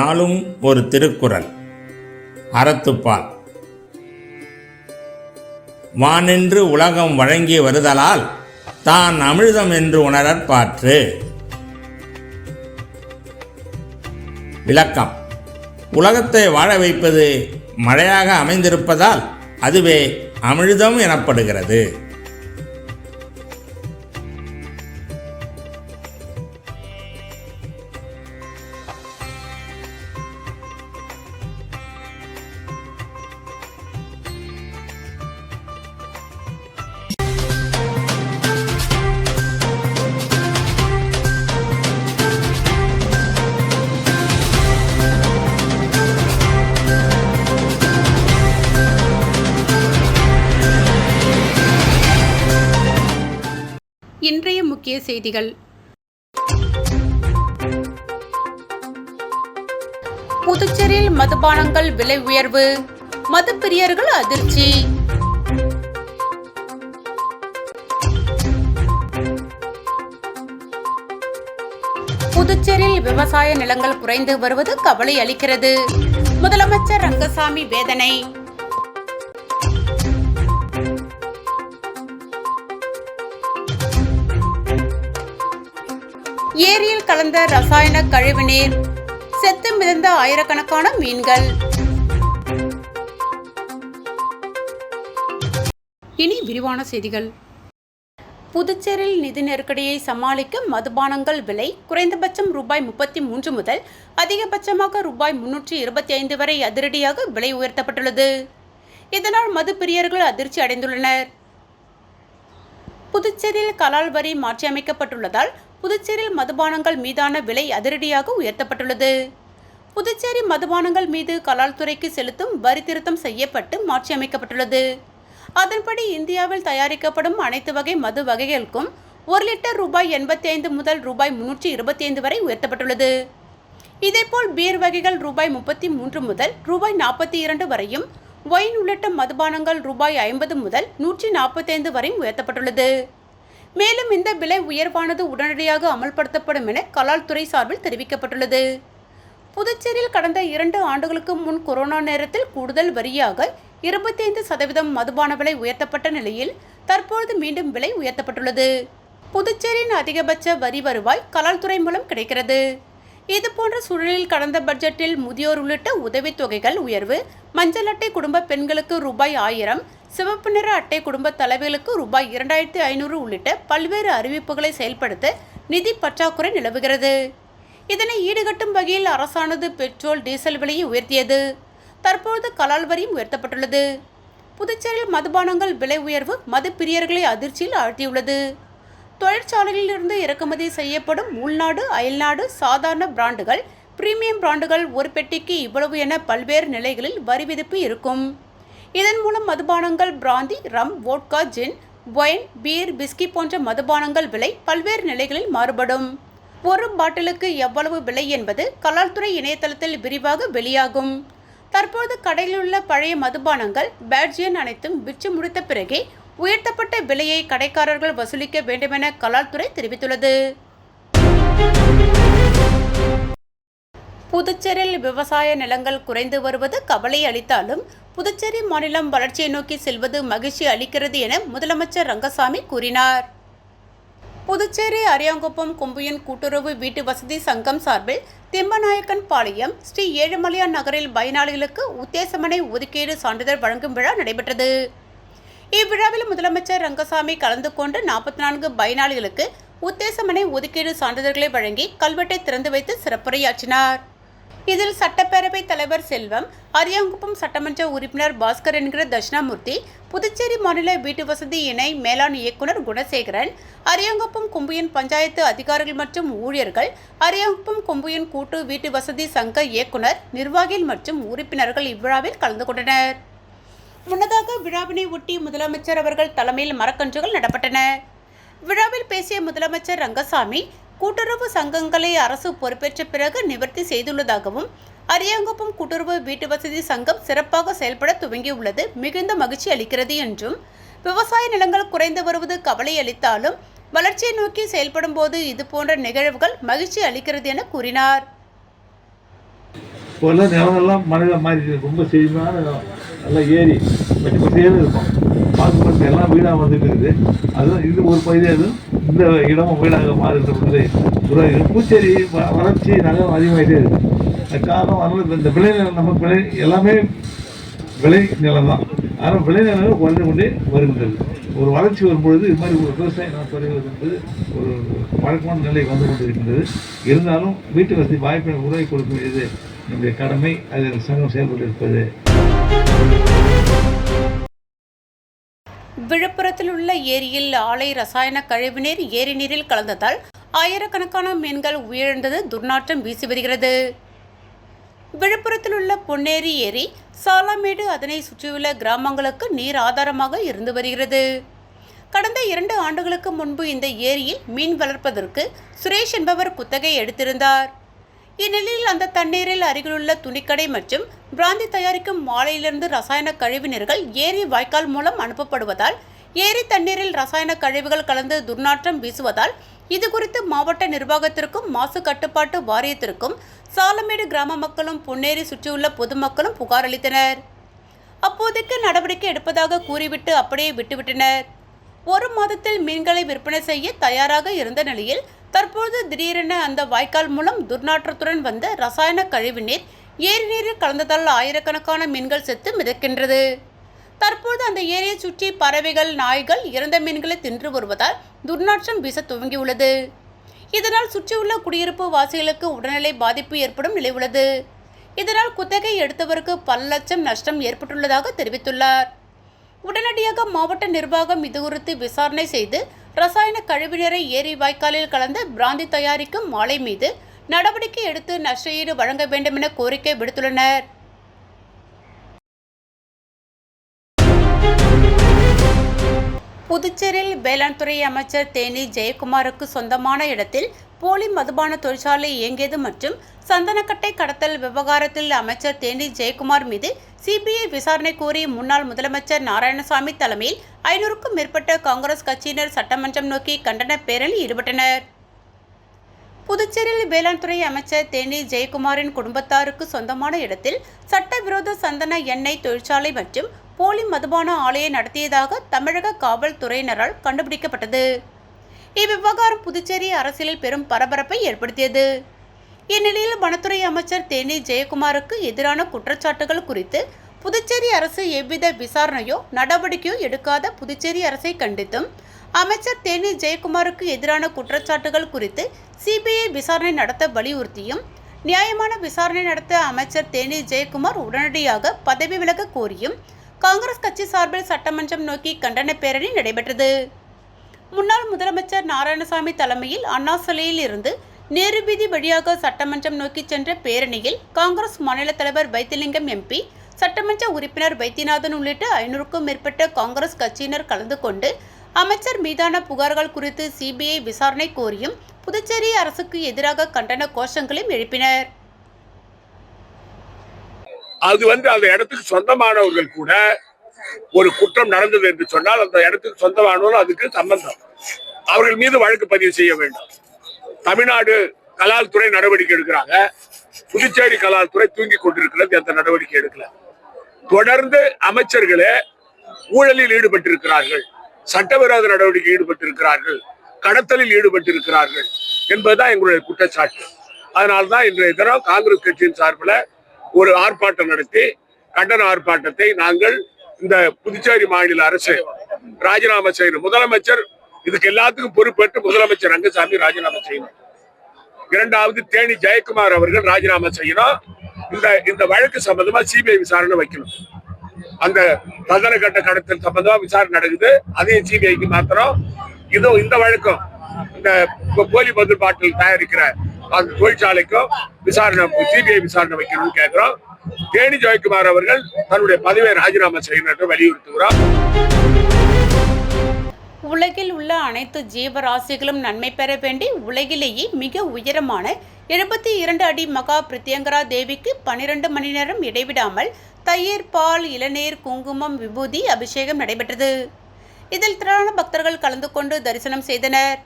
நாளும் ஒரு திருக்குறள். அறத்துப்பால். வானென்று உலகம் வழங்கி வருதலால் தான் அமிழ்தம் என்று உணரற் பாற்று. விளக்கம். உலகத்தை வாழ வைப்பது மழையாக அமைந்திருப்பதால் அதுவே அமிழ்தம் எனப்படுகிறது. செய்திகள். புதுச்சேரியில் மதுபானங்கள் விலை உயர்வு மதுப்பிரியர்கள் அதிர்ச்சி. புதுச்சேரியில் விவசாய நிலங்கள் குறைந்து வருவது கவலை அளிக்கிறது முதலமைச்சர் ரங்கசாமி வேதனை. ஏரியில் கலந்த ரசாயன கழிவுநீர் செத்து மிதந்த ஆயிரக்கணக்கான மீன்கள். இனி விரிவான செய்திகள். புதுச்சேரியில் நிதி நெருக்கடியை சமாளிக்க மதுபானங்கள் விலை குறைந்தபட்சம் ரூபாய் முப்பத்தி மூன்று முதல் அதிகபட்சமாக ரூபாய் முன்னூற்றி இருபத்தி ஐந்து வரை அதிரடியாக விலை உயர்த்தப்பட்டுள்ளது. இதனால் மது பிரியர்கள் அதிர்ச்சி அடைந்துள்ளனர். புதுச்சேரியில் கலால் வரி மாற்றியமைக்கப்பட்டுள்ளதால் புதுச்சேரியில் மதுபானங்கள் மீதான விலை அதிரடியாக உயர்த்தப்பட்டுள்ளது. புதுச்சேரி மதுபானங்கள் மீது கலால்துறைக்கு செலுத்தும் வரி திருத்தம் செய்யப்பட்டு மாற்றியமைக்கப்பட்டுள்ளது அதன்படி இந்தியாவில் தயாரிக்கப்படும் அனைத்து வகை மது வகைகளுக்கும் ஒரு லிட்டர் ரூபாய் எண்பத்தி ஐந்து முதல் ரூபாய் முன்னூற்றி இருபத்தி ஐந்து வரை உயர்த்தப்பட்டுள்ளது. இதேபோல் பீர் வகைகள் ரூபாய் முப்பத்தி மூன்று முதல் ரூபாய் நாற்பத்தி இரண்டு வரையும் ஒயின் உள்ளிட்ட மதுபானங்கள் ரூபாய் ஐம்பது முதல் நூற்றி நாற்பத்தைந்து வரையும் உயர்த்தப்பட்டுள்ளது. மேலும் இந்த விலை உயர்வானது உடனடியாக அமல்படுத்தப்படும் என கலால் துறை சார்பில் தெரிவிக்கப்பட்டுள்ளது. புதுச்சேரியில் கடந்த இரண்டு ஆண்டுகளுக்கு முன் கொரோனா நேரத்தில் கூடுதல் வரியாக இருபத்தைந்து சதவீதம் மதுபான விலை உயர்த்தப்பட்ட நிலையில் தற்பொழுது மீண்டும் விலை உயர்த்தப்பட்டுள்ளது. புதுச்சேரியின் அதிகபட்ச வரி வருவாய் கலால்துறை மூலம் கிடைக்கிறது. இதுபோன்ற சூழலில் கடந்த பட்ஜெட்டில் முதியோர் உள்ளிட்ட உதவித்தொகைகள் உயர்வு மஞ்சள் அட்டை குடும்ப பெண்களுக்கு ரூபாய் ஆயிரம் சிவப்பு நிற அட்டை குடும்ப தலைவிகளுக்கு ரூபாய் இரண்டாயிரத்தி ஐநூறு உள்ளிட்ட பல்வேறு அறிவிப்புகளை செயல்படுத்த நிதி பற்றாக்குறை நிலவுகிறது. இதனை ஈடுகட்டும் வகையில் அரசானது பெட்ரோல் டீசல் விலையை உயர்த்தியது. தற்போது கலால் வரியும் உயர்த்தப்பட்டுள்ளது. புதுச்சேரியில் மதுபானங்கள் விலை உயர்வு மதுப்பிரியர்களை அதிர்ச்சியில் ஆழ்த்தியுள்ளது. தொழிற்சாலைகளிலிருந்து இறக்குமதி செய்யப்படும் உள்நாடு அயல்நாடு சாதாரண பிராண்டுகள் பிரீமியம் பிராண்டுகள் ஒரு பெட்டிக்கு இவ்வளவு என பல்வேறு நிலைகளில் வரி விதிப்பு இருக்கும். இதன் மூலம் மதுபானங்கள் brandy rum vodka gin wine beer whisky போன்ற மதுபானங்கள் விலை பல்வேறு நிலைகளில் மாறுபடும். ஒரு பாட்டிலுக்கு எவ்வளவு விலை என்பது கலால்துறை இணையதளத்தில் விரிவாக வெளியாகும். தற்போது கடையில் உள்ள பழைய மதுபானங்கள் பேட்ஜியன் அனைத்தும் விற்று முடித்த பிறகே உயர்த்தப்பட்ட விலையை கடைக்காரர்கள் வசூலிக்க வேண்டுமென கலால்துறை தெரிவித்துள்ளது. புதுச்சேரியில் விவசாய நிலங்கள் குறைந்து வருவது கவலை அளித்தாலும் புதுச்சேரி மாநிலம் வளர்ச்சியை நோக்கி செல்வது மகிழ்ச்சி அளிக்கிறது என முதலமைச்சர் ரங்கசாமி கூறினார். புதுச்சேரி அரியாங்குப்பம் கொம்புயன் கூட்டுறவு வீட்டு வசதி சங்கம் சார்பில் திம்மநாயக்கன் பாளையம் ஸ்ரீ ஏழுமலையான் நகரில் பயனாளிகளுக்கு உத்தேசமனை ஒதுக்கீடு சான்றிதழ் வழங்கும் விழா நடைபெற்றது. இவ்விழாவில் முதலமைச்சர் ரங்கசாமி கலந்து கொண்டு நாற்பத்தி நான்கு பயனாளிகளுக்கு உத்தேசமனை ஒதுக்கீடு சான்றிதழ்களை வழங்கி கல்வெட்டை திறந்து வைத்து சிறப்புரையாற்றினார். இதில் சட்டப்பேரவைத் தலைவர் செல்வம் அரியாங்குப்பம் சட்டமன்ற உறுப்பினர் பாஸ்கர் என்கிற தட்சிணாமூர்த்தி புதுச்சேரி மாநில வீட்டு வசதி இணை மேலாண் இயக்குனர் குணசேகரன் அரியாங்குப்பம் கொம்புயன் பஞ்சாயத்து அதிகாரிகள் மற்றும் ஊழியர்கள் அரியாங்குப்பம் கொம்புயன் கூட்டு வீட்டு வசதி சங்க இயக்குனர் நிர்வாகிகள் மற்றும் உறுப்பினர்கள் இவ்விழாவில் கலந்து கொண்டனர். முன்னதாக விழாவினை ஒட்டி முதலமைச்சர் அவர்கள் தலைமையில் மரக்கன்றுகள் நடப்பட்டன. விழாவில் பேசிய முதலமைச்சர் ரங்கசாமி கூட்டுறவு சங்கங்களை அரசு பொறுப்பேற்ற பிறகு நிவர்த்தி செய்துள்ளதாகவும் அரியாங்குப்பம் கூட்டுறவு வீட்டு வசதி சங்கம் சிறப்பாக செயல்பட துவங்கியுள்ளது மிகுந்த மகிழ்ச்சி அளிக்கிறது என்றும் விவசாய நிலங்கள் குறைந்து வருவது கவலை அளித்தாலும் வளர்ச்சியை நோக்கி செயல்படும் போது இது போன்ற நிகழ்வுகள் மகிழ்ச்சி அளிக்கிறது என கூறினார். ரொம்ப செழிமையான நல்லா ஏரி. பச்சை இருக்கும் பார்க்க பார்த்து எல்லாம் வீடாக வந்துட்டு இருக்குது. அதுவும் இது ஒரு பகுதியாக இந்த இடமும் வீடாக மாறுகிற பொழுது உருவாகி வளர்ச்சி நகரம் அதிகமாகிட்டே இருக்குது காரணம் அதனால் இந்த விளை நிலம் நம்ம விளை எல்லாமே விளை நிலம் தான். ஆனால் விளை நிலங்கள் குறைந்து கொண்டே வருகின்றது. ஒரு வளர்ச்சி வரும்பொழுது இது மாதிரி ஒரு விவசாயம் நான் தொடங்குவது என்பது ஒரு வழக்கமான நிலை வந்து கொண்டிருக்கின்றது. இருந்தாலும் வீட்டு வசதி வாய்ப்பை உருவாக்கி கொடுக்க வேண்டியது நம்முடைய கடமை. அதில் சங்கம் செயல்பட்டு இருப்பது. விழுப்புரத்தில் உள்ள ஏரியில் ஆலை ரசாயன கழிவுநீர் ஏரி நீரில் கலந்ததால் ஆயிரக்கணக்கான மீன்கள் உயிரிழந்தது துர்நாற்றம் வீசி வருகிறது. விழுப்புரத்தில் உள்ள பொன்னேரி ஏரி சாலாமேடு அதனை சுற்றியுள்ள கிராமங்களுக்கு நீர் ஆதாரமாக இருந்து வருகிறது. கடந்த இரண்டு ஆண்டுகளுக்கு முன்பு இந்த ஏரியில் மீன் வளர்ப்பதற்கு சுரேஷ் என்பவர் குத்தகை எடுத்திருந்தார். இந்நிலையில் அந்த தண்ணீரில் அருகிலுள்ள துணிக்கடை மற்றும் பிராந்தி தயாரிக்கும் மாலையிலிருந்து ரசாயன கழிவுநீர்கள் ஏரி வாய்க்கால் மூலம் அனுப்பப்படுவதால் ஏரி தண்ணீரில் ரசாயன கழிவுகள் கலந்து துர்நாற்றம் வீசுவதால் இது குறித்து மாவட்ட நிர்வாகத்திற்கும் மாசு கட்டுப்பாட்டு வாரியத்திற்கும் சாலமேடு கிராம மக்களும் பொன்னேரி சுற்றியுள்ள பொதுமக்களும் புகார் அளித்தனர். அப்போதைக்கு நடவடிக்கை எடுப்பதாக கூறிவிட்டு அப்படியே விட்டுவிட்டனர். ஒரு மாதத்தில் மீன்களை விற்பனை செய்ய தயாராக இருந்த நிலையில் தற்போது திடீரென அந்த வாய்க்கால் மூலம் துர்நாற்றத்துடன் வந்த ரசாயன கழிவுநீர் ஏரி நீரில் கலந்ததால் ஆயிரக்கணக்கான மீன்கள் செத்து மிதக்கின்றது. தற்போது அந்த ஏரியை சுற்றி பறவைகள் நாய்கள் இறந்த மீன்களை தின்று வருவதால் துர்நாற்றம் வீச துவங்கியுள்ளது. இதனால் சுற்றியுள்ள குடியிருப்பு வாசிகளுக்கு உடல்நிலை பாதிப்பு ஏற்படும் நிலை உள்ளது. இதனால் குத்தகை எடுத்தவருக்கு பல லட்சம் நஷ்டம் ஏற்பட்டுள்ளதாக தெரிவித்துள்ளார். உடனடியாக மாவட்ட நிர்வாகம் இது குறித்து விசாரணை செய்து ரசாயன கழிவுநீரை ஏரி வாய்க்காலில் கலந்து பிராந்தி தயாரிக்கும் மாலை மீது நடவடிக்கை எடுத்து நஷ்டஈடு வழங்க வேண்டும் என கோரிக்கை விடுத்துள்ளனர். புதுச்சேரியில் வேளாண்துறை அமைச்சர் தேனி ஜெயக்குமாருக்கு சொந்தமான இடத்தில் போலி மதுபான தொழிற்சாலை இயங்கியது மற்றும் சந்தனக்கட்டை கடத்தல் விவகாரத்தில் அமைச்சர் தேனி ஜெயக்குமார் மீது சிபிஐ விசாரணை கோரி முன்னாள் முதலமைச்சர் நாராயணசாமி தலைமையில் ஐநூறுக்கும் மேற்பட்ட காங்கிரஸ் கட்சியினர் சட்டமன்றம் நோக்கி கண்டன பேரணியில் ஈடுபட்டனர். புதுச்சேரியில் வேளாண் துறை அமைச்சர் தேனி ஜெயக்குமாரின் குடும்பத்தாருக்கு சொந்தமான இடத்தில் சட்டவிரோத சந்தன எண்ணெய் தொழிற்சாலை மற்றும் போலி மதுபான ஆலையை நடத்தியதாக தமிழக காவல்துறையினரால் கண்டுபிடிக்கப்பட்டது. இவ்விவகாரம் புதுச்சேரி அரசியலில் பெரும் பரபரப்பை ஏற்படுத்தியது. இந்நிலையில் வனத்துறை அமைச்சர் தேனி ஜெயக்குமாருக்கு எதிரான குற்றச்சாட்டுகள் குறித்து புதுச்சேரி அரசு எவ்வித விசாரணையோ நடவடிக்கையோ எடுக்காத புதுச்சேரி அரசை கண்டித்தும் அமைச்சர் தேனி ஜெயக்குமாருக்கு எதிரான குற்றச்சாட்டுகள் குறித்து சிபிஐ விசாரணை நடத்த வலியுறுத்தியும் நியாயமான விசாரணை நடத்த அமைச்சர் தேனி ஜெயக்குமார் உடனடியாக பதவி விலக கோரியும் காங்கிரஸ் கட்சி சார்பில் சட்டமன்றம் நோக்கி கண்டன பேரணி நடைபெற்றது. முன்னாள் முதலமைச்சர் நாராயணசாமி தலைமையில் அண்ணா சிலையில் இருந்து நேரு வீதி வழியாக சட்டமன்றம் நோக்கி சென்ற பேரணியில் காங்கிரஸ் மாநில தலைவர் வைத்திலிங்கம் எம்பி சட்டமன்ற உறுப்பினர் வைத்தியநாதன் உள்ளிட்ட ஐநூறுக்கும் மேற்பட்ட காங்கிரஸ் கட்சியினர் கலந்து கொண்டு அமைச்சர் மீதான புகார்கள் குறித்து சிபிஐ விசாரணை கோரியும் புதுச்சேரி அரசுக்கு எதிராக கண்டன கோஷங்களையும் எழுப்பினர். அது வந்து அந்த இடத்துக்கு சொந்தமானவர்கள் கூட ஒரு குற்றம் நடந்தது என்று சொன்னால் அந்த இடத்துக்கு சொந்தமானவர்கள் அதுக்கு சம்பந்தம். அவர்கள் மீது வழக்கு பதிவு செய்ய வேண்டும். தமிழ்நாடு கலால் துறை நடவடிக்கை எடுக்கிறாங்க. புதுச்சேரி கலால் துறை தூங்கி கொண்டிருக்கிறது அந்த நடவடிக்கை எடுக்கல. தொடர்ந்து அமைச்சர்களே ஊழலில் ஈடுபட்டிருக்கிறார்கள். சட்டவிரோத நடவடிக்கை ஈடுபட்டிருக்கிறார்கள். கடத்தலில் ஈடுபட்டிருக்கிறார்கள் என்பதுதான் எங்களுடைய குற்றச்சாட்டு. அதனால்தான் இன்றைய தினம் காங்கிரஸ் கட்சியின் சார்பில் ஒரு ஆர்ப்பாட்டம் நடத்தி கண்டன ஆர்ப்பாட்டத்தை நாங்கள் இந்த புதுச்சேரி மாநில அரசு ராஜினாமா செய்யணும். முதலமைச்சர் இதுக்கு எல்லாத்துக்கும் பொறுப்பேற்று முதலமைச்சர் ரங்கசாமி ராஜினாமா செய்யணும். இரண்டாவது தேனி ஜெயக்குமார் அவர்கள் ராஜினாமா செய்யணும். இந்த இந்த வழக்கு சம்பந்தமா சிபிஐ விசாரணை வைக்கணும். அந்த ததன கட்ட கடத்தல் சம்பந்தமா விசாரணை நடக்குது. அதையும் சிபிஐக்கு மாத்திரம் இதுவும் இந்த வழக்கம். இந்த போலி பதில் பாட்டில் தயாரிக்கிற அந்த தொழிற்சாலைக்கும் விசாரணை சிபிஐ விசாரணை வைக்கணும்னு கேட்கிறோம் தேனி ஜெயக்குமார் அவர்கள் தன்னுடைய பதவியை ராஜினாமா செய்யணும் என்று வலியுறுத்துகிறோம் உலகில் உள்ள அனைத்து ஜீவராசிகளும் நன்மை பெற வேண்டி உலகிலேயே மிக உயரமான எழுபத்தி இரண்டு அடி மகா பிரித்யங்கரா தேவிக்கு பனிரெண்டு மணி நேரம் இடைவிடாமல் தயிர் பால் இளநீர் குங்குமம் விபூதி அபிஷேகம் நடைபெற்றது. இதில் திரளான பக்தர்கள் கலந்து கொண்டு தரிசனம் செய்தனர்.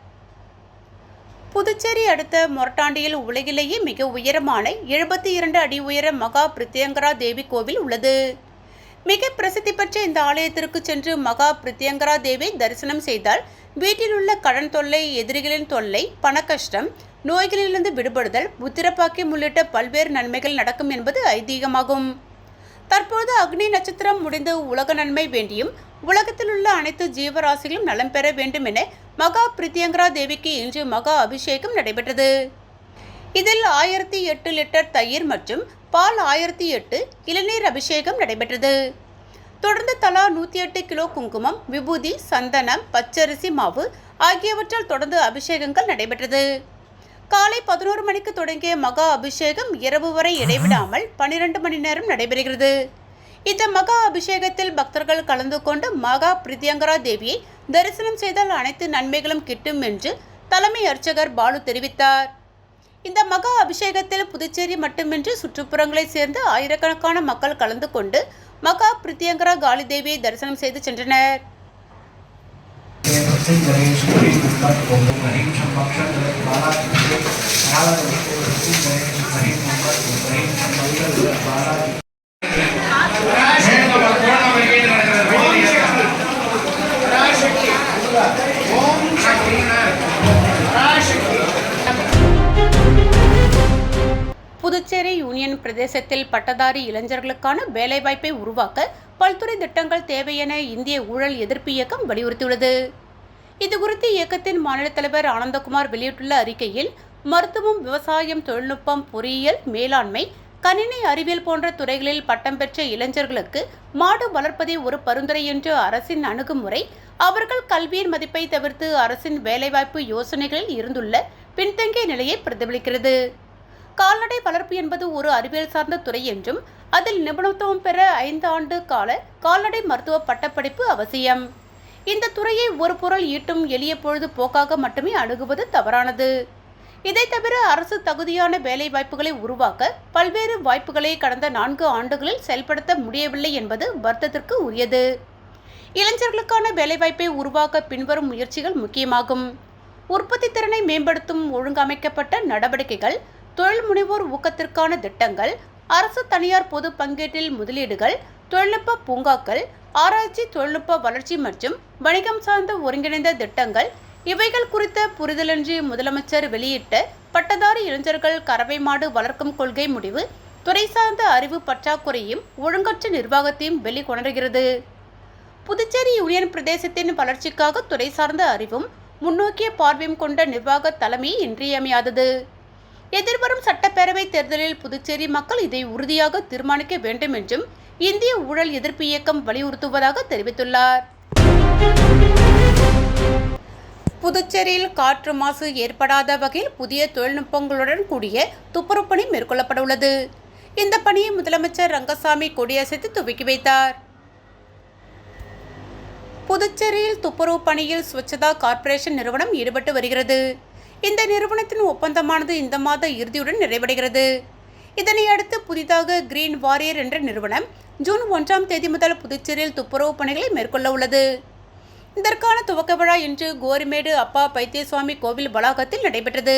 புதுச்சேரி அடுத்த மொரட்டாண்டியில் உலகிலேயே மிக உயரமான எழுபத்தி இரண்டு அடி உயர மகா பிரித்யங்கரா தேவி கோவில் உள்ளது. மிக பிரசித்தி பெற்ற இந்த ஆலயத்திற்கு சென்று மகா பிரித்யங்கரா தேவி தரிசனம் செய்தால் வீட்டில் உள்ள கடன் தொல்லை எதிரிகளின் தொல்லை பணக்கஷ்டம் நோய்களிலிருந்து விடுபடுதல் புத்திரப்பாக்கியம் உள்ளிட்ட பல்வேறு நன்மைகள் நடக்கும் என்பது ஐதீகமாகும். தற்போது அக்னி நட்சத்திரம் முடிந்து உலக நன்மை வேண்டியும் உலகத்தில் உள்ள அனைத்து ஜீவராசிகளும் நலம் பெற வேண்டும் என மகா பிரித்யங்கரா தேவிக்கு இன்று மகா அபிஷேகம் நடைபெற்றது. இதில் ஆயிரத்தி எட்டு லிட்டர் தயிர் மற்றும் பால் ஆயிரத்தி எட்டு இளநீர் அபிஷேகம் நடைபெற்றது. தொடர்ந்து தலா நூற்றி எட்டு கிலோ குங்குமம் விபூதி சந்தனம் பச்சரிசி மாவு ஆகியவற்றால் தொடர்ந்து அபிஷேகங்கள் நடைபெற்றது. காலை பதினோரு மணிக்கு தொடங்கிய மகா அபிஷேகம் இரவு வரை இடைவிடாமல் பனிரெண்டு மணி நேரம் நடைபெறுகிறது. இந்த மகா அபிஷேகத்தில் பக்தர்கள் கலந்து கொண்டு மகா பிரித்யங்கரா தேவியை தரிசனம் செய்தால் அனைத்து நன்மைகளும் கிட்டும் என்று தலைமை அர்ச்சகர் பாலு தெரிவித்தார். இந்த மகா அபிஷேகத்தில் புதுச்சேரி மட்டுமின்றி சுற்றுப்புறங்களைச் சேர்ந்த ஆயிரக்கணக்கான மக்கள் கலந்து கொண்டு மகா பிரித்தியங்கரா காளி தேவியை தரிசனம் செய்து சென்றனர். யூனியன் பிரதேசத்தில் பட்டதாரி இளைஞர்களுக்கான வேலைவாய்ப்பை உருவாக்க பல்துறை திட்டங்கள் தேவை என இந்திய ஊழல் எதிர்ப்பு இயக்கம் வலியுறுத்தியுள்ளது. இதுகுறித்து இயக்கத்தின் மாநில தலைவர் ஆனந்தகுமார் வெளியிட்டுள்ள அறிக்கையில் மருத்துவம் விவசாயம் தொழில்நுட்பம் பொறியியல் மேலாண்மை கணினி அறிவியல் போன்ற துறைகளில் பட்டம் பெற்ற இளைஞர்களுக்கு மாடு வளர்ப்பதே ஒரு பரிந்துரை என்று அரசின் அணுகுமுறை அவர்கள் கல்வியின் மதிப்பை தவிர்த்து அரசின் வேலைவாய்ப்பு யோசனைகளில் இருந்துள்ள பின்தங்கிய நிலையை பிரதிபலிக்கிறது. கால்நடை வளர்ப்பு என்பது ஒரு அறிவியல் சார்ந்த துறை என்றும் அதில் நிபுணத்துவம் பெற ஐந்து ஆண்டு கால கால்நடை மருத்துவ பட்டப்படிப்பு அவசியம். இந்த துறையை ஒரு பொருள் ஈட்டும் எளிய பொழுது போக்காக மட்டுமே அணுகுவது தவறானது. இதை தவிர அரசு தகுதியான வேலை வாய்ப்புகளை உருவாக்க பல்வேறு வாய்ப்புகளை கடந்த நான்கு ஆண்டுகளில் செயல்படுத்த முடியவில்லை என்பது வருத்தத்திற்கு உரியது. இளைஞர்களுக்கான வேலைவாய்ப்பை உருவாக்க பின்வரும் முயற்சிகள் முக்கியமாகும். உற்பத்தி திறனை மேம்படுத்தும் ஒழுங்கமைக்கப்பட்ட நடவடிக்கைகள் தொழில் முனைவோர் ஊக்கத்திற்கான திட்டங்கள் அரசு தனியார் பொது பங்கீட்டில் முதலீடுகள் தொழில்நுட்ப பூங்காக்கள் ஆராய்ச்சி தொழில்நுட்ப வளர்ச்சி மற்றும் வணிகம் சார்ந்த ஒருங்கிணைந்த திட்டங்கள் இவைகள் குறித்த புரிதலின்றி முதலமைச்சர் வெளியிட்ட பட்டதாரி இளைஞர்கள் கறவை மாடு வளர்க்கும் கொள்கை முடிவு துறை சார்ந்த அறிவு பற்றாக்குறையும் ஒழுங்கற்ற நிர்வாகத்தையும் வெளிக்கொணர்கிறது. புதுச்சேரி யூனியன் பிரதேசத்தின் வளர்ச்சிக்காக துறை சார்ந்த அறிவும் முன்னோக்கிய பார்வையும் கொண்ட நிர்வாக தலைமை இன்றியமையாதது. எதிர்வரும் சட்டப்பேரவை தேர்தலில் புதுச்சேரி மக்கள் இதை உறுதியாக தீர்மானிக்க வேண்டும் என்றும் இந்திய ஊழல் எதிர்ப்பு இயக்கம் வலியுறுத்துவதாக தெரிவித்துள்ளார். புதுச்சேரியில் காற்று மாசு ஏற்படாத வகையில் புதிய தொழில்நுட்பங்களுடன் கூடிய துப்புரவு பணி மேற்கொள்ளப்பட உள்ளது இந்த பணியை முதலமைச்சர் ரங்கசாமி கொடியசைத்து துவக்கி வைத்தார். புதுச்சேரியில் துப்புரவு பணியில் ஸ்வச்சதா கார்ப்பரேஷன் நிறுவனம் ஈடுபட்டு வருகிறது. இந்த நிறுவனத்தின் ஒப்பந்தமானது இந்த மாத இறுதியுடன் நிறைவடைகிறது. இதனை அடுத்து புதிதாக கிரீன் வாரியர் என்ற நிறுவனம் ஜூன் ஒன்றாம் தேதி முதல் புதுச்சேரியில் துப்புரவு பணிகளை மேற்கொள்ள உள்ளது. இதற்கான துவக்க விழா இன்று கோரிமேடு அப்பா பைத்தியசுவாமி கோவில் வளாகத்தில் நடைபெற்றது.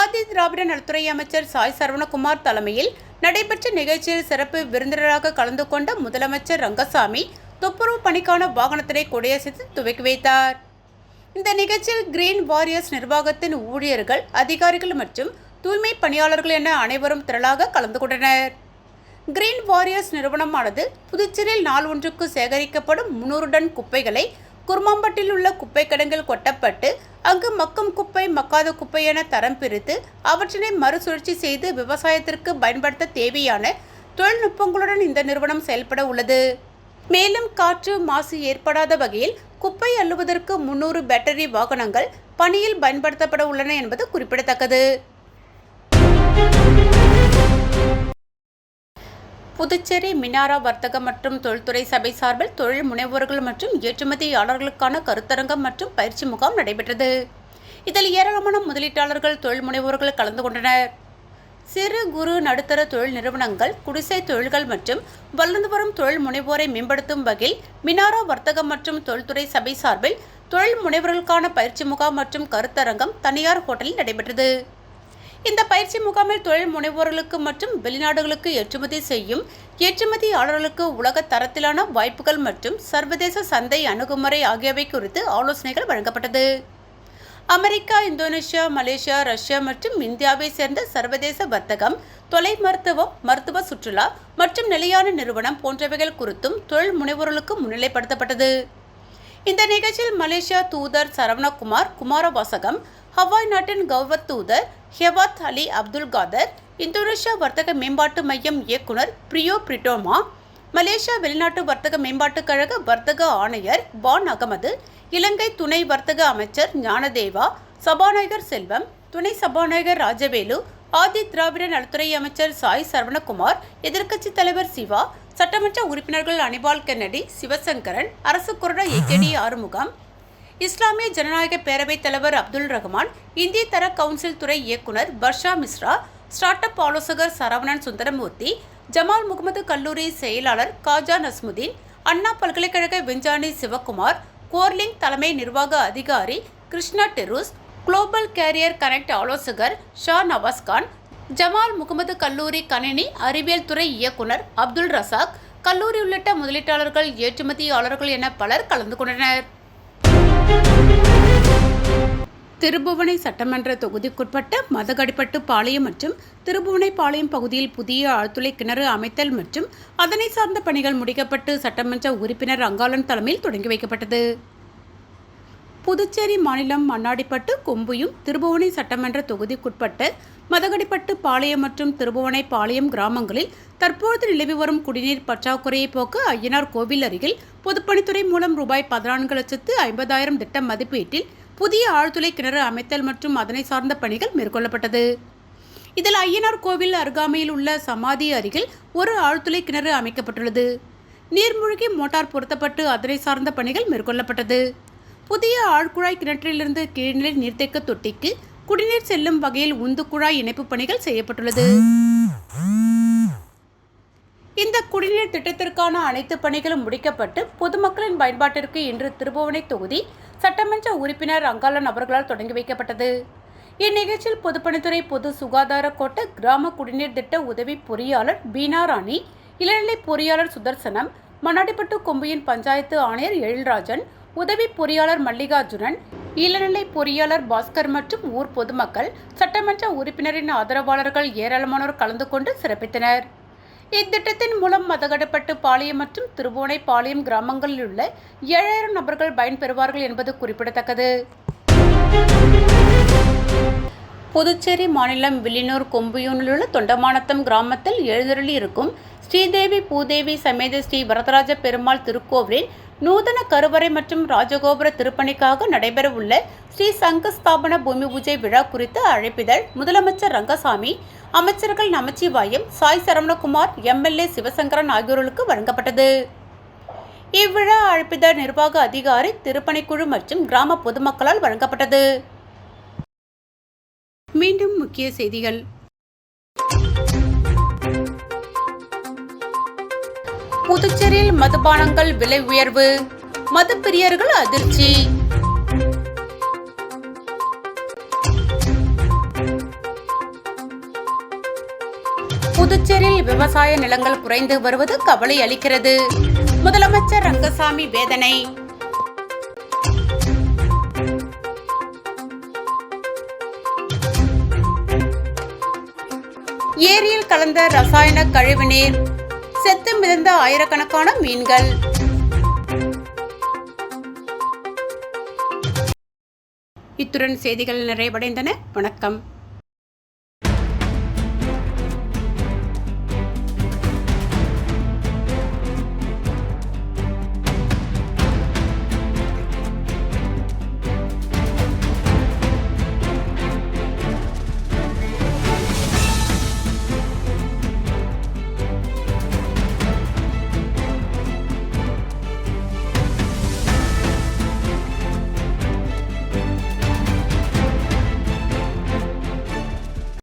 ஆதி திராவிட நலத்துறை அமைச்சர் சாய் சரவணகுமார் தலைமையில் நடைபெற்ற நிகழ்ச்சியில் சிறப்பு விருந்தினராக கலந்து கொண்ட முதலமைச்சர் ரங்கசாமி துப்புரவு பணிக்கான வாகனத்தினை கொடியசைத்து துவக்கி வைத்தார். இந்த நிகழ்ச்சியில் கிரீன் வாரியர்ஸ் நிர்வாகத்தின் ஊழியர்கள் அதிகாரிகள் மற்றும் தூய்மை பணியாளர்கள் என அனைவரும் திரளாக கலந்து கொண்டனர். கிரீன் வாரியர்ஸ் நிறுவனமானது புதுச்சேரியில் நாள் ஒன்றுக்கு சேகரிக்கப்படும் முன்னூறு டன் குப்பைகளை குர்மாம்பட்டில் உள்ள குப்பை கிடங்கில் கொட்டப்பட்டு அங்கு மக்கும் குப்பை மக்காத குப்பை என தரம் பிரித்து அவற்றினை மறுசுழற்சி செய்து விவசாயத்திற்கு பயன்படுத்த தேவையான தொழில்நுட்பங்களுடன் இந்த நிறுவனம் செயல்பட உள்ளது. மேலும் காற்று மாசு ஏற்படாத வகையில் குப்பை அள்ளுவதற்கு முன்னூறு பேட்டரி வாகனங்கள் பணியில் பயன்படுத்தப்பட உள்ளன என்பது குறிப்பிடத்தக்கது. புதுச்சேரி மினாரா வர்த்தக மற்றும் தொழில்துறை சபை சார்பில் தொழில் முனைவோர்கள் மற்றும் ஏற்றுமதியாளர்களுக்கான கருத்தரங்கம் மற்றும் பயிற்சி முகாம் நடைபெற்றது. இதில் ஏராளமான முதலீட்டாளர்கள் தொழில் முனைவோர்கள் கலந்து கொண்டனர். சிறு குறு நடுத்தர தொழில் நிறுவனங்கள் குடிசை தொழில்கள் மற்றும் வளர்ந்து வரும் தொழில் முனைவோரை மேம்படுத்தும் வகையில் மினாரோ வர்த்தகம் மற்றும் தொழில்துறை சபை சார்பில் தொழில் முனைவர்களுக்கான பயிற்சி முகாம் மற்றும் கருத்தரங்கம் தனியார் ஹோட்டலில் நடைபெற்றது. இந்த பயிற்சி முகாமில் தொழில் முனைவோர்களுக்கு மற்றும் வெளிநாடுகளுக்கு ஏற்றுமதி செய்யும் ஏற்றுமதியாளர்களுக்கு உலக தரத்திலான வாய்ப்புகள் மற்றும் சர்வதேச சந்தை அணுகுமுறை ஆகியவை குறித்து ஆலோசனைகள் வழங்கப்பட்டது. அமெரிக்கா இந்தோனேஷியா மலேசியா ரஷ்யா மற்றும் இந்தியாவை சேர்ந்த சர்வதேச வர்த்தகம் தொலை மருத்துவம் மருத்துவ சுற்றுலா மற்றும் நிலையான நிறுவனம் போன்றவைகள் குறித்தும் தொழில் முனைவோர்களுக்கு முன்னிலைப்படுத்தப்பட்டது. இந்த நிகழ்ச்சியில் மலேசியா தூதர் சரவணகுமார் குமாரவாசகம் ஹவாய் நாட்டின் கௌரவ தூதர் ஹெவாத் அலி அப்துல் காதர் இந்தோனேஷியா வர்த்தக மேம்பாட்டு மையம் இயக்குனர் பிரியோ பிரிட்டோமா மலேசியா வெளிநாட்டு வர்த்தக மேம்பாட்டுக் கழக வர்த்தக ஆணையர் பான் அகமது இலங்கை துணை வர்த்தக அமைச்சர் ஞானதேவா சபாநாயகர் செல்வம் துணை சபாநாயகர் ராஜவேலு ஆதி திராவிட நலத்துறை அமைச்சர் சாய் சரவணகுமார் எதிர்க்கட்சித் தலைவர் சிவா சட்டமன்ற உறுப்பினர்கள் அனிபால் கென்னடி சிவசங்கரன் அரசு கொறடா ஏகேடி ஆறுமுகம் இஸ்லாமிய ஜனநாயக பேரவைத் தலைவர் அப்துல் ரஹ்மான் இந்திய தர கவுன்சில் துறை இயக்குனர் பர்ஷா மிஸ்ரா ஸ்டார்ட் அப் ஆலோசகர் சரவணன் சுந்தரமூர்த்தி ஜமால் முகமது கல்லூரி செயலாளர் காஜா நஸ்முதீன் அண்ணா பல்கலைக்கழக விஞ்ஞானி சிவகுமார் கோர்லிங் தலைமை நிர்வாக அதிகாரி கிருஷ்ணா டெரூஸ் குளோபல் கேரியர் கனெக்ட் ஆலோசகர் ஷா நவாஸ்கான் ஜமால் முகமது கல்லூரி கணினி அறிவியல் துறை இயக்குனர் அப்துல் ரசாக் கல்லூரி உள்ளிட்ட முதலீட்டாளர்கள் ஏற்றுமதியாளர்கள் என பலர் கலந்து கொண்டனர். திருபுவனை சட்டமன்ற தொகுதிக்குட்பட்ட மதகடிப்பட்டு பாளையம் மற்றும் திருபுவனை பாளையம் பகுதியில் புதிய ஆழ்துளை கிணறு அமைத்தல் மற்றும் அதனை சார்ந்த பணிகள் முடிக்கப்பட்டு சட்டமன்ற உறுப்பினர் அங்காளன் தலைமையில் தொடங்கி வைக்கப்பட்டது. புதுச்சேரி மாநிலம் மண்ணாடிப்பட்டு கொம்புயும் திருபுவனை சட்டமன்ற தொகுதிக்குட்பட்ட மதகடிப்பட்டு பாளையம் மற்றும் திருபுவனை பாளையம் கிராமங்களில் தற்போது நிலவி வரும் குடிநீர் பற்றாக்குறையை போக்க ஐயனார் கோவில் அருகில் பொதுப்பணித்துறை மூலம் ரூபாய் பதினான்கு லட்சத்து ஐம்பதாயிரம் திட்ட மதிப்பீட்டில் புதிய ஆழ்துளை கிணறு அமைத்தல் மற்றும் அதனை சார்ந்த பணிகள் மேற்கொள்ளப்பட்டது. இதில் ஐயனார் கோவில் அருகாமையில் உள்ள சமாதி அருகில் ஒரு ஆழ்துளை கிணறு அமைக்கப்பட்டுள்ளது. நீர்மூழ்கி மோட்டார் பொருத்தப்பட்டு அதனை சார்ந்த பணிகள் மேற்கொள்ளப்பட்டது. புதிய ஆழ்குழாய் கிணற்றிலிருந்து கீழ்நிலை நீர்த்தேக்க தொட்டிக்கு குடிநீர் செல்லும் வகையில் உந்து குழாய் இணைப்பு பணிகள் செய்யப்பட்டுள்ளது. இந்த குடிநீர் திட்டத்திற்கான அனைத்து பணிகளும் முடிக்கப்பட்டு பொதுமக்களின் பயன்பாட்டிற்கு இன்று திருபுவனை தொகுதி சட்டமன்ற உறுப்பினர் அங்காளன் அவர்களால் தொடங்கி வைக்கப்பட்டது. இந்நிகழ்ச்சியில் பொதுப்பணித்துறை பொது சுகாதார கோட்ட கிராம குடிநீர் திட்ட உதவி பொறியாளர் பீனா ராணி இளநிலை பொறியாளர் சுதர்சனம் மண்ணாடிப்பட்டு கொம்பியின் பஞ்சாயத்து ஆணையர் எழில்ராஜன் உதவி பொறியாளர் மல்லிகார்ஜுனன் இளநிலை பொறியாளர் பாஸ்கர் மற்றும் ஊர் பொதுமக்கள் சட்டமன்ற உறுப்பினரின் ஆதரவாளர்கள் ஏராளமானோர் கலந்து கொண்டு சிறப்பித்தனர். இத்திட்டத்தின் மூலம் மதகடப்பட்டு பாளையம் மற்றும் திருவோணை பாளையம் கிராமங்களில் உள்ள ஏழாயிரம் நபர்கள் பயன்பெறுவார்கள் என்பது குறிப்பிடத்தக்கது. புதுச்சேரி மாநிலம் வில்லியனூர் கொம்பியூனில் உள்ள தொண்டமானத்தம் கிராமத்தில் எழுந்தருளி இருக்கும் ஸ்ரீதேவி பூதேவி சமேத ஸ்ரீ வரதராஜ பெருமாள் திருக்கோவிலில் நூதன கருவறை மற்றும் ராஜகோபுர திருப்பணிக்காக நடைபெறவுள்ள ஸ்ரீ சங்க ஸ்தாபன பூமி பூஜை விழா குறித்த அழைப்பிதழ் முதலமைச்சர் ரங்கசாமி அமைச்சர்கள் நமச்சிவாயம் சாய் சரவணகுமார் எம்எல்ஏ சிவசங்கரன் ஆகியோர்களுக்கு வழங்கப்பட்டது. இவ்விழா அழைப்பிதழ் நிர்வாக அதிகாரி திருப்பணிக்குழு மற்றும் கிராம பொதுமக்களால் வழங்கப்பட்டது. மீண்டும் முக்கிய செய்திகள். புதுச்சேரியில் மதுபானங்கள் விலை உயர்வு மதுப்பிரியர்கள் அதிர்ச்சி. புதுச்சேரியில் விவசாய நிலங்கள் குறைந்து வருவது கவலை அளிக்கிறது. முதலமைச்சர் ரங்கசாமி வேதனை. ஏரியில் கலந்த ரசாயன கழிவுநீர் செத்து மிதந்த ஆயிரக்கணக்கான மீன்கள். இத்துடன் செய்திகள் நிறைவடைந்தன. வணக்கம்.